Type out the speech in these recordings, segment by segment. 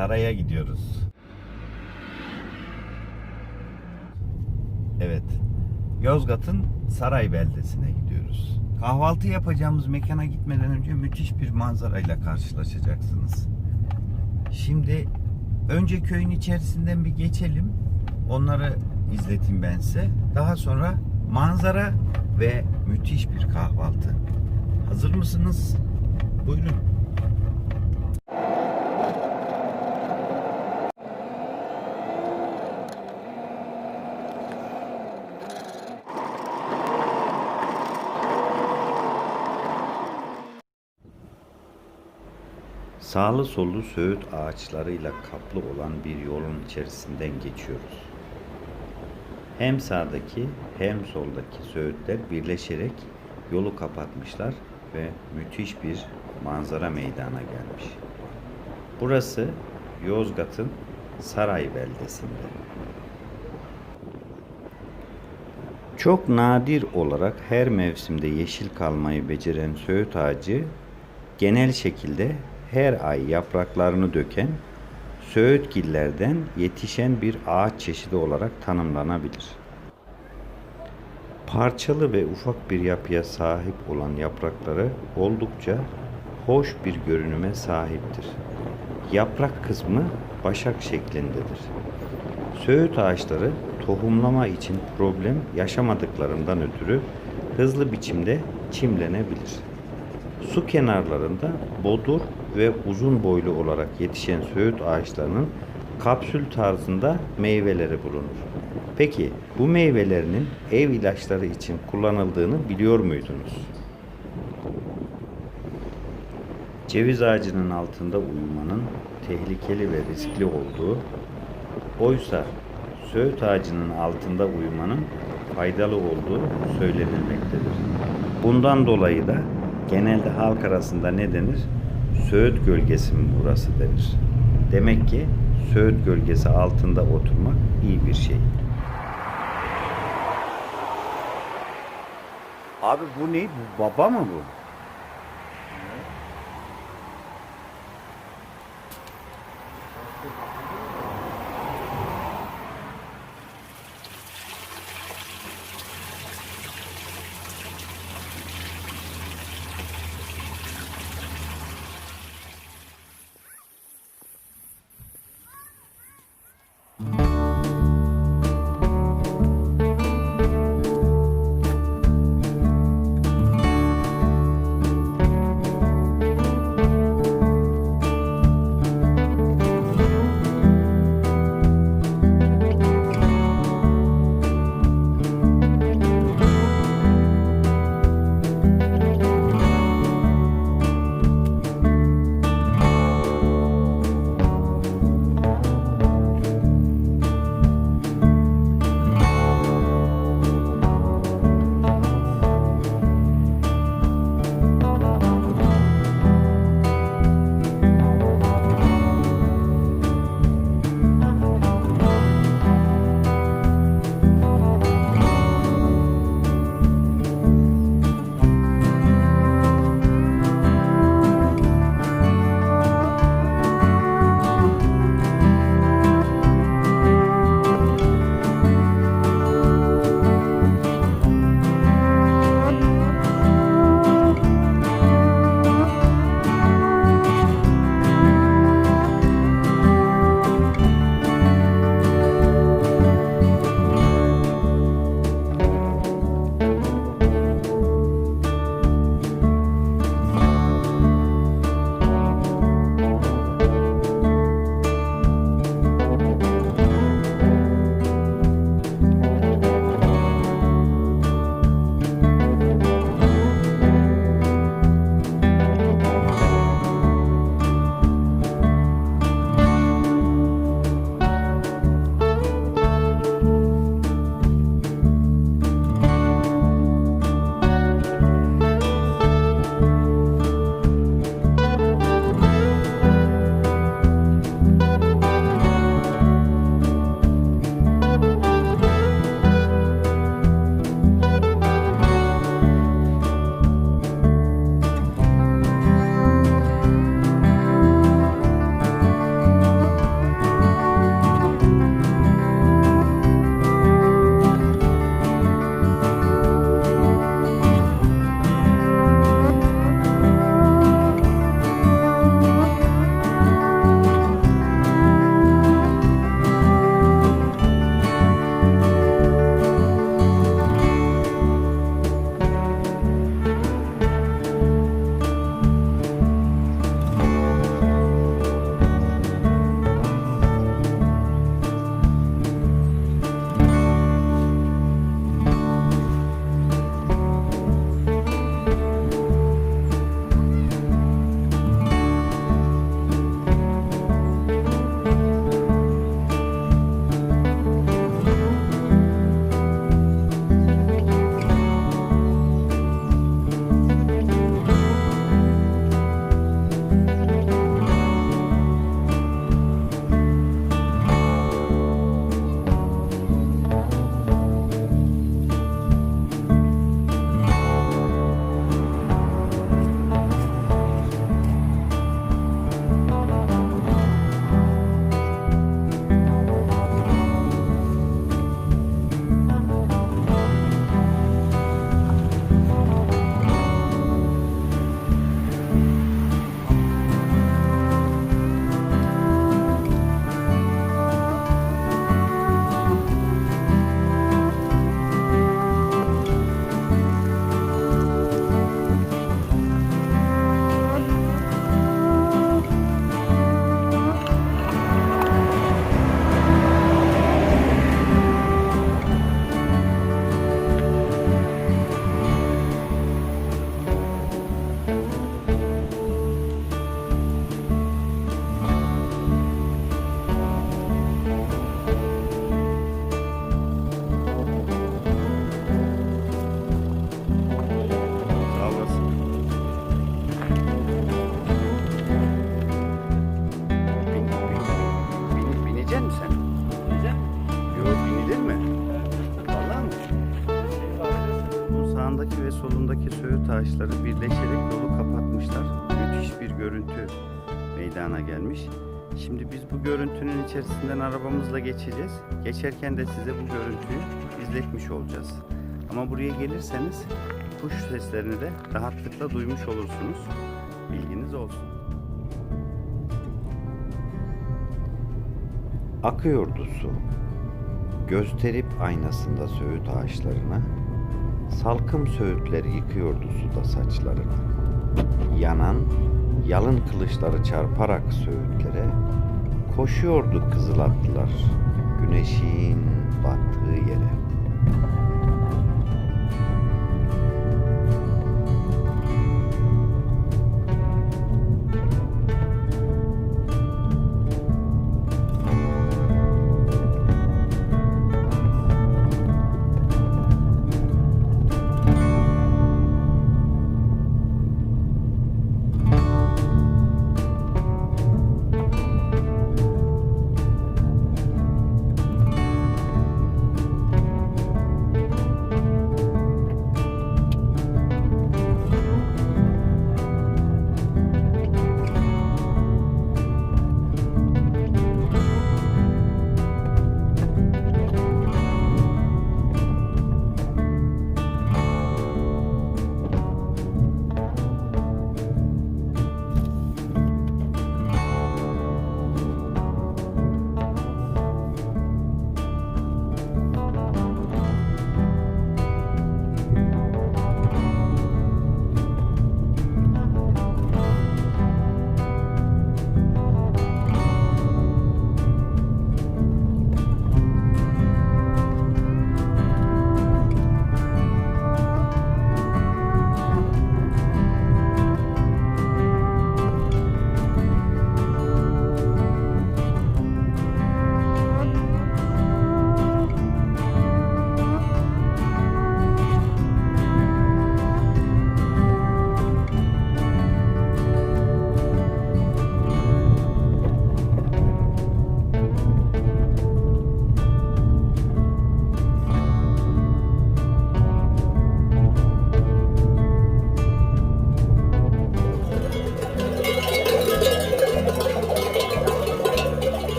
Saraya gidiyoruz. Evet. Yozgat'ın Saray beldesine gidiyoruz. Kahvaltı yapacağımız mekana gitmeden önce müthiş bir manzarayla karşılaşacaksınız. Şimdi önce köyün içerisinden bir geçelim. Onları izleteyim ben size. Daha sonra manzara ve müthiş bir kahvaltı. Hazır mısınız? Buyurun. Sağlı sollu söğüt ağaçlarıyla kaplı olan bir yolun içerisinden geçiyoruz. Hem sağdaki hem soldaki söğütler birleşerek yolu kapatmışlar ve müthiş bir manzara meydana gelmiş. Burası Yozgat'ın Saray beldesinde. Çok nadir olarak her mevsimde yeşil kalmayı beceren söğüt ağacı genel şekilde her ay yapraklarını döken söğütgillerden yetişen bir ağaç çeşidi olarak tanımlanabilir. Parçalı ve ufak bir yapıya sahip olan yaprakları oldukça hoş bir görünüme sahiptir. Yaprak kısmı başak şeklindedir. Söğüt ağaçları tohumlama için problem yaşamadıklarından ötürü hızlı biçimde çimlenebilir. Su kenarlarında bodur ve uzun boylu olarak yetişen söğüt ağaçlarının kapsül tarzında meyveleri bulunur. Peki bu meyvelerinin ev ilaçları için kullanıldığını biliyor muydunuz? Ceviz ağacının altında uyumanın tehlikeli ve riskli olduğu, oysa söğüt ağacının altında uyumanın faydalı olduğu söylenilmektedir. Bundan dolayı da genelde halk arasında ne denir? Söğüt gölgesi mi burası denir. Demek ki Söğüt gölgesi altında oturmak iyi bir şey. Abi bu ne? Bu baba mı bu? Ağaçları birleşerek yolu kapatmışlar. Müthiş bir görüntü meydana gelmiş. Şimdi biz bu görüntünün içerisinden arabamızla geçeceğiz. Geçerken de size bu görüntüyü izletmiş olacağız. Ama buraya gelirseniz kuş seslerini de rahatlıkla duymuş olursunuz. Bilginiz olsun. Akıyordu su. Gösterip aynasında söğüt ağaçlarına, salkım söğütleri yıkıyordu suda saçlarına. Yanan, yalın kılıçları çarparak söğütlere, koşuyordu kızıl atlılar güneşin battığı yere.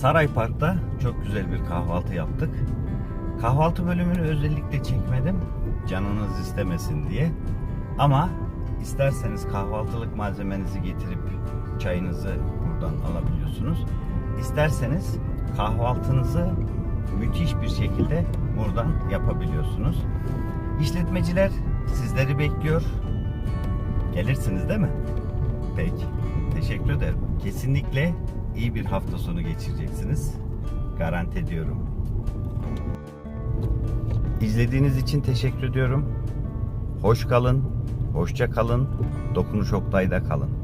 Saray Park'ta çok güzel bir kahvaltı yaptık. Kahvaltı bölümünü özellikle çekmedim. Canınız istemesin diye. Ama isterseniz kahvaltılık malzemenizi getirip çayınızı buradan alabiliyorsunuz. İsterseniz kahvaltınızı müthiş bir şekilde buradan yapabiliyorsunuz. İşletmeciler sizleri bekliyor. Gelirsiniz değil mi? Peki. Teşekkür ederim. Kesinlikle iyi bir hafta sonu geçireceksiniz. Garanti ediyorum. İzlediğiniz için teşekkür ediyorum. Hoş kalın, hoşça kalın, Dokunuş Oktay'da kalın.